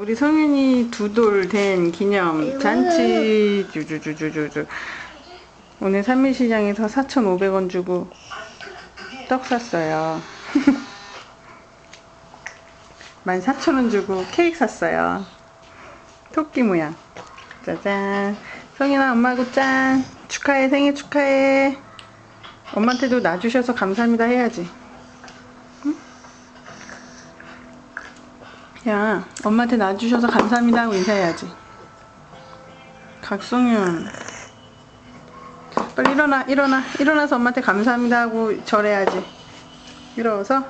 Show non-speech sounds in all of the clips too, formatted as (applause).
우리 성윤이 두 돌 된 기념 잔치 주주주주주주. 오늘 산미시장에서 4,500원 주고 떡 샀어요. (laughs) 14,000원 주고 케이크 샀어요. 토끼 모양. 짜잔. 성윤아 엄마하고 짠. 축하해 생일 축하해. 엄마한테도 놔주셔서 감사합니다 해야지 야, 엄마한테 놔주셔서 감사합니다 하고 인사해야지. 각성윤. 빨리 일어나, 일어나. 일어나서 엄마한테 감사합니다 하고 절해야지. 일어서.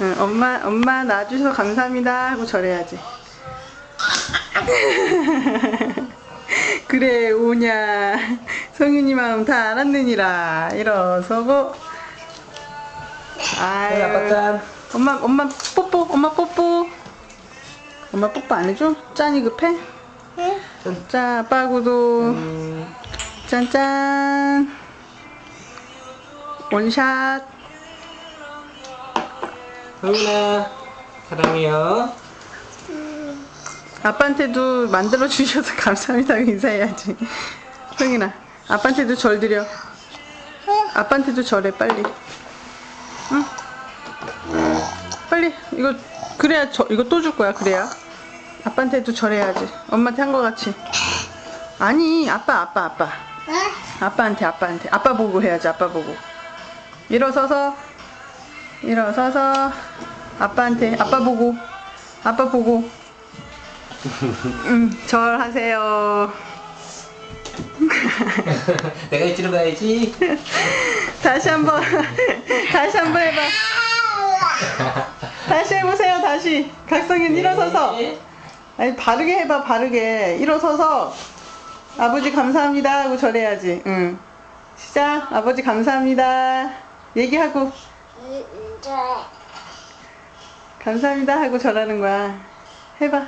응, 엄마, 엄마 놔주셔서 감사합니다 하고 절해야지. (laughs) 그래, 오냐. 성윤이 마음 다 알았느니라. 일어서고. 아유. 아빠 짠. 엄마 엄마 뽀뽀 엄마 뽀뽀. 엄마 뽀뽀 안 해줘? 짠이 급해? 자 아빠하고도. 음, 짠짠. 원샷. 성윤아 사랑해요. 아빠한테도 만들어 주셔서 (laughs) 감사합니다. 인사해야지. 성인아 아빠한테도 절 드려. 아빠한테도 절해 빨리. 응 빨리 이거 그래야 저 이거 또 줄 거야 그래야. 아빠한테도 절해야지. 엄마한테 한 거 같이. 아니 아빠 아빠 아빠. 아빠한테 아빠한테. 아빠 보고 해야지 아빠 보고. 일어서서 일어서서. 아빠한테 아빠 보고. 아빠 보고. 음 절하세요. (laughs) 내가 이쪽으로 가야지. 다시 한번 다시 한번 해봐 (laughs) 다시 해보세요 다시. 일어서서. 네. 아니 바르게 해봐 바르게. 일어서서 아버지 감사합니다 하고 절해야지. 응. 시작. 아버지 감사합니다. 얘기하고. 감사합니다 하고 절하는 거야. 해봐.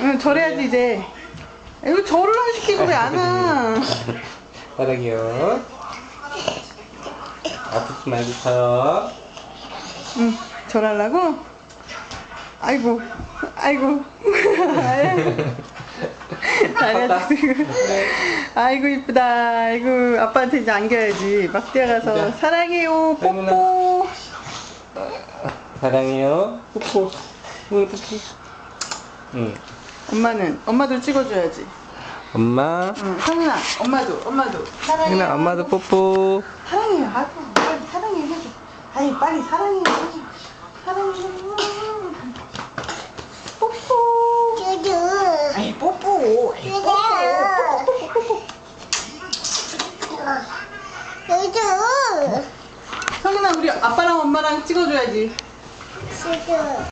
응 절해야지 이제. 이거 절을 안 시키고 왜 안 와? (laughs) 사랑해요. 아프지 말고 가요. 응 절하려고? 아이고 아이고 (laughs) 지금 아이고 이쁘다 아이고 아빠한테 이제 안겨야지 막 뛰어가서 자. 사랑해요 뽀뽀 사랑해요. 뽀뽀. 응, 뽀뽀. 응. 엄마는 엄마도 찍어줘야지 엄마. 응 성윤아 엄마도 엄마도 사랑해요 성윤아, 엄마도 뽀뽀. 사랑해요 아이고 빨리 사랑해 해줘 아이 빨리 사랑해. 해줘 사랑해요 뽀뽀 아이 뽀뽀. 아이 뽀뽀. 뽀뽀 성윤아 우리 아빠랑 엄마랑 찍어줘야지